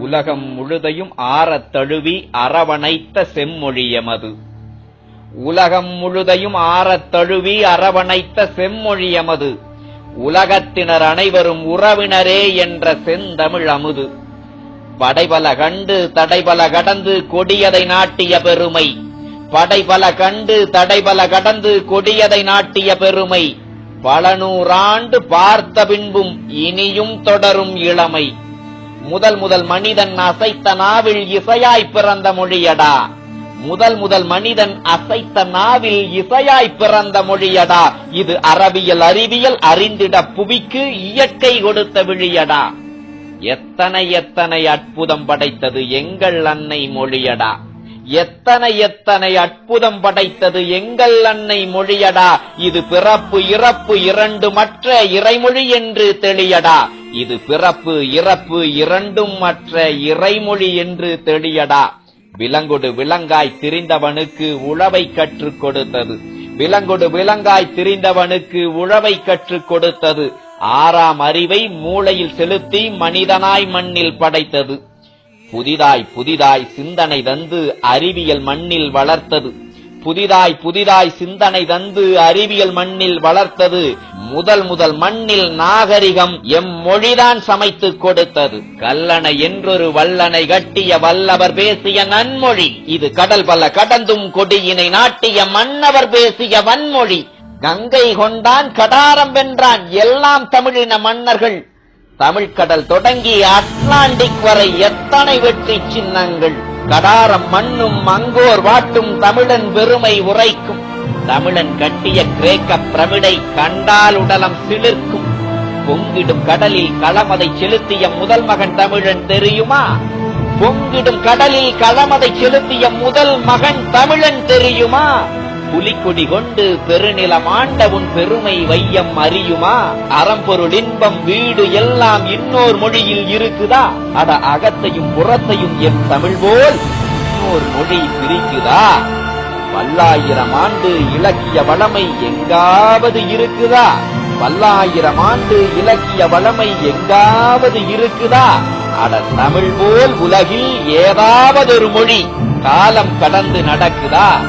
உலகம் முழுதையும் ஆறத் தழுவி அரவணைத்த செம்மொழியமது. உலகம் முழுதையும் ஆறத் தழுவி அரவணைத்த செம்மொழியமது. உலகத்தினர் அனைவரும் உறவினரே என்ற செந்தமிழ் அமுது. படைபல கண்டு தடைபல கடந்து கொடியதை நாட்டிய பெருமை. படைபல கண்டு தடைபல கடந்து கொடியதை நாட்டிய பெருமை. பல நூறாண்டு பார்த்த பின்பும் இனியும் தொடரும் இளமை. முதல் முதல் மனிதன் அசைத்த நாவில் இசையாய் பிறந்த மொழியடா. முதல் முதல் மனிதன் அசைத்த நாவில் இசையாய் பிறந்த மொழியடா. இது அரபியல் அறிவியல் அறிந்திட புவிக்கு இயற்கை கொடுத்த விழியடா. எத்தனை எத்தனை அற்புதம் படைத்தது எங்கள் அன்னை மொழியடா. எத்தனை எத்தனை அற்புதம் படைத்தது எங்கள் அன்னை மொழியடா. இது பிறப்பு இறப்பு இரண்டு மற்ற இறைமொழி என்று தெளியடா. இது பிறப்பு இறப்பு இரண்டும் மற்ற இறைமொழி என்று தெளியடா. விலங்கொடு விலங்காய் திரிந்தவனுக்கு உழவை கற்றுக் கொடுத்தது. விலங்கொடு விலங்காய் திரிந்தவனுக்கு உழவை கற்றுக் கொடுத்தது. ஆறாம் அறிவை மூளையில் செலுத்தி மனிதனாய் மண்ணில் படைத்தது. புதிதாய் புதிதாய் சிந்தனை தந்து அறிவியல் மண்ணில் வளர்த்தது. புதிதாய் புதிதாய் சிந்தனை தந்து அறிவியல் மண்ணில் வளர்த்தது. முதல் முதல் மண்ணில் நாகரிகம் எம் மொழிதான் சமைத்துக் கொடுத்தது. கல்லணை என்றொரு வல்லனை கட்டிய வல்லவர் பேசிய நன்மொழி. இது கடல் பல கடந்தும் கொடியினை நாட்டிய மன்னவர் பேசிய வன்மொழி. கங்கை கொண்டான் கடாரம் வென்றான் எல்லாம் தமிழின மன்னர்கள். தமிழ்கடல் தொடங்கி அட்லாண்டிக் வரை எத்தனை வெற்றி சின்னங்கள். கடாரம் மண்ணும் மங்கோர் வாட்டும் தமிழன் பெருமை உரைக்கும். தமிழன் கட்டிய கிரேக்க பிரமிடை கண்டால் உடலம் சிலிர்க்கும். பொங்கிடும் கடலில் களமதை செலுத்திய முதல் மகன் தமிழன் தெரியுமா? பொங்கிடும் கடலில் களமதை செலுத்திய முதல் மகன் தமிழன் தெரியுமா? புலிக்கொடி கொண்டு பெருநிலம் ஆண்ட உன் பெருமை வையம் அறியுமா? அறம்பொருள் இன்பம் வீடு எல்லாம் இன்னோர் மொழியில் இருக்குதா? அட அகத்தையும் புறத்தையும் என் தமிழ் போல் இன்னொரு மொழி பிரிக்குதா? பல்லாயிரம் ஆண்டு இலக்கிய வளமை எங்காவது இருக்குதா? பல்லாயிரம் ஆண்டு இலக்கிய வளமை எங்காவது இருக்குதா? அட தமிழ் போல் உலகில் ஏதாவது ஒரு மொழி காலம் கடந்து நடக்குதா?